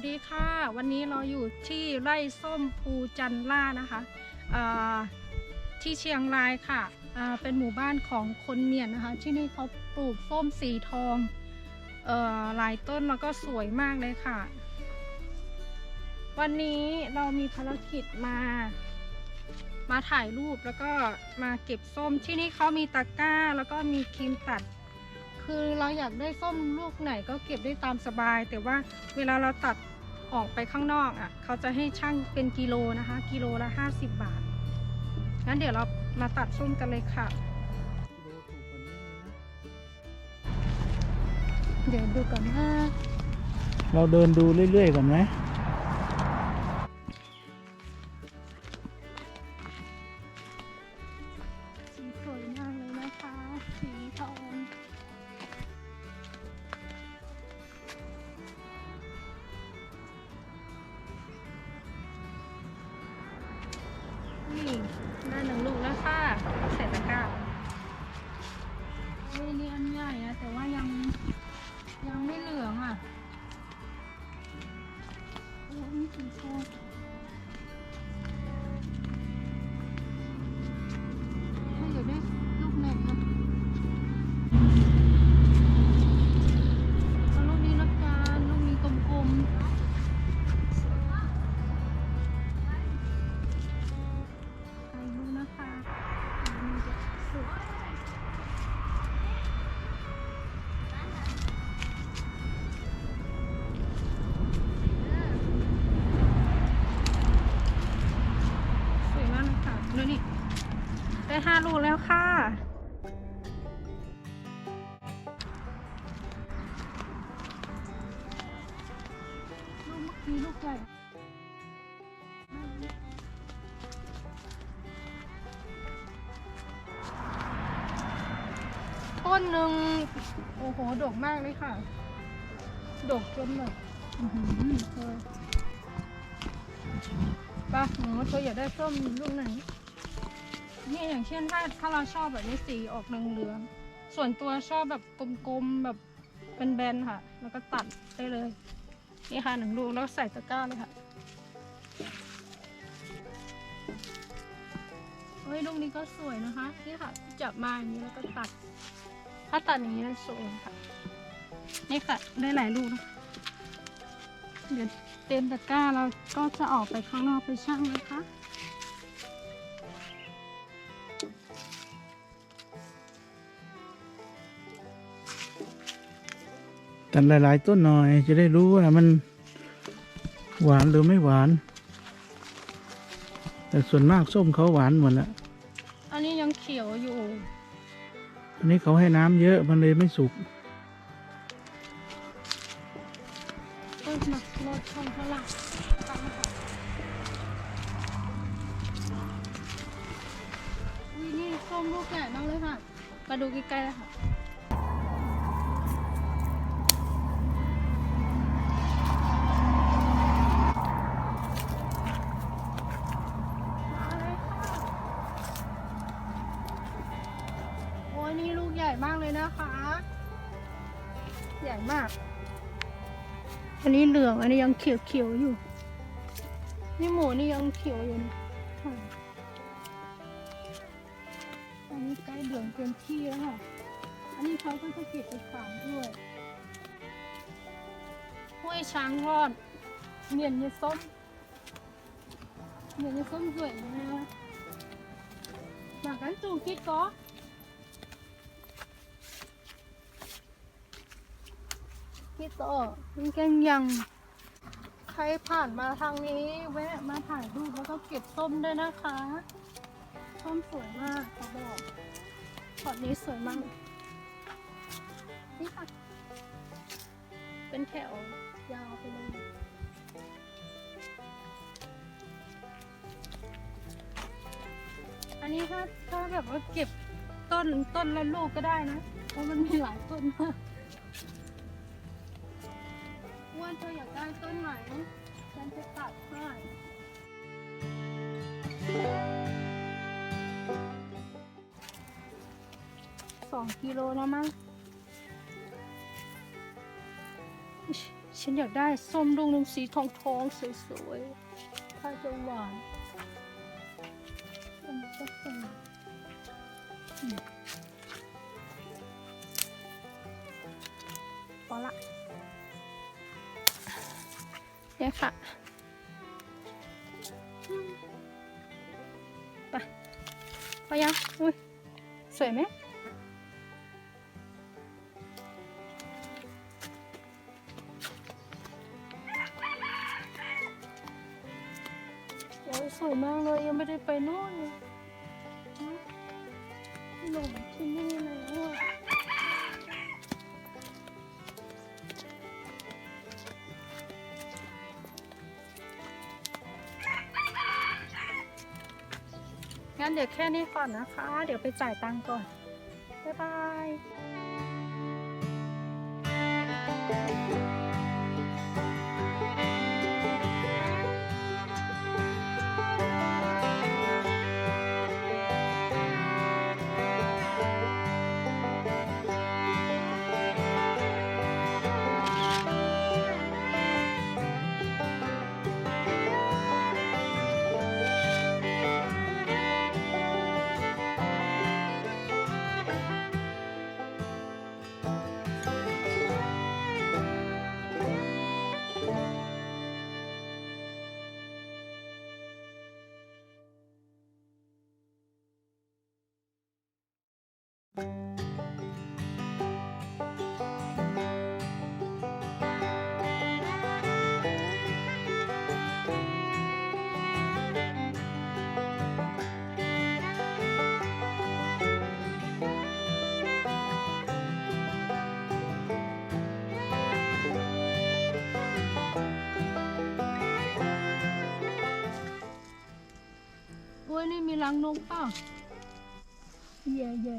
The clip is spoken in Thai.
สดีค่ะ วันนี้เราอยู่ที่ไร่ส้มภูจันล่านะคะที่เชียงรายค่ะเป็นหมู่บ้านของคนเมียนนะคะ ที่นี่เขาปลูกส้มสีทองออหลายต้นแล้วก็สวยมากเลยค่ะ วันนี้เรามีภารกิจมา มาถ่ายรูปแล้วก็มาเก็บส้มที่นี่เขามีตะกร้าแล้วก็มีครีมตัด คือเราอยากได้ส้มลูกไหนก็เก็บได้ตามสบาย แต่ว่าเวลาเราตัดออกไปข้างนอกอะ เขาจะให้ช่างเป็นกิโลนะคะ กิโลละ 50 บาท งั้นเดี๋ยวเรามาตัดส้มกันเลยค่ะ เดี๋ยวดูก่อนว่าเราเดินดูเรื่อยๆก่อนไหม ได้หนึ่งลูกแล้วค่ะใส่ตะกร้าเฮ้ยนี่อันใหญ่อะแต่ว่ายังยังไม่เหลืองอะโอ้ยสีทอง ได้ห้าลูกแล้วค่ะลูกเมื่อกี้ลูกใหญ่ต้นหนึ่งโอ้โหดกมากเลยค่ะ ดกจนแบบอื้อหือเธอไปะหนูเธออยากได้ส้มลูกไหน นี่อย่างเช่นถ้าถ้าเราชอบแบบนี้สีออกเหลืองๆส่วนตัวชอบแบบกลมๆแบบเป็นแบนค่ะ แล้วก็ตัดได้เลย นี่ค่ะหนึ่งลูกแล้วใส่ตะกร้าเลยค่ะเฮ้ยลูกนี้ก็สวยนะคะ นี่ค่ะ จับมาอย่างนี้แล้วก็ตัด ถ้าตัดอย่างนี้แล้วสวยค่ะ นี่ค่ะ ได้หลายลูกนะเดี๋ยวเต็มตะกร้าเราก็จะออกไปข้างนอกไปช่างนะคะ ตัดหลาย ๆ ต้นหน่อย จะได้รู้ว่ามันหวานหรือไม่หวาน แต่ส่วนมากส้มเขาหวานหมดแล้วอันนี้ยังเขียวอยู่ อันนี้เขาให้น้ำเยอะมันเลยไม่สุกเอ้ยมารถชนเท่าไหร่ตามมาค่ะอุ้ยนี่ส้มลูกใหญ่มากเลยค่ะ มาดูใกล้ๆเลยค่ะ ยนี่ลูกใหญ่มากเลยนะคะ ใหญ่มาก อันนี้เหลือง อันนี้ยังเขียวๆอยู่ นี่หมูนี่ยังเขียวอยู่นะอันนี้ใกล้เหลืองเต็มที่แล้วค่ะ อันนี้เขาก็จะเก็บไปขายด้วยห้วยช้างรอดเมียนยาส้มเมียนยาส้มสวยนะหลักกันจูคิดก็ พี่โตนี่แกงยังใครผ่านมาทางนี้แวะมาถ่ายรูปแล้วก็เก็บส้มได้นะคะส้มสวยมากเขาบอกขอดนี้สวยมากนี่ค่ะ เป็นแถวยาวไปเลยอันนี้ถ้าถ้าแบบว่าเก็บต้นต้นละลูกก็ได้นะ เพราะมันมีหลายต้นมาก อ้วนเธออยากได้ต้นไหน ฉันจะตัดให้สองกิโลแล้วมั้ง ฉันอยากได้ส้มลูกหนึ่งสีทองทองๆสวยๆ ถ้าจะหวานมันก็เอืมพอละ เนี่ยค่ะไปพอยังอุ้ยสวยไหมสวยมากเลยยังไม่ได้ไปโน่นเลย งั้นเดี๋ยวแค่นี้ก่อนนะคะ เดี๋ยวไปจ่ายตังค์ก่อน บ๊ายบาย โอ้ยนี่มีรังนกเปล่าเย่เย่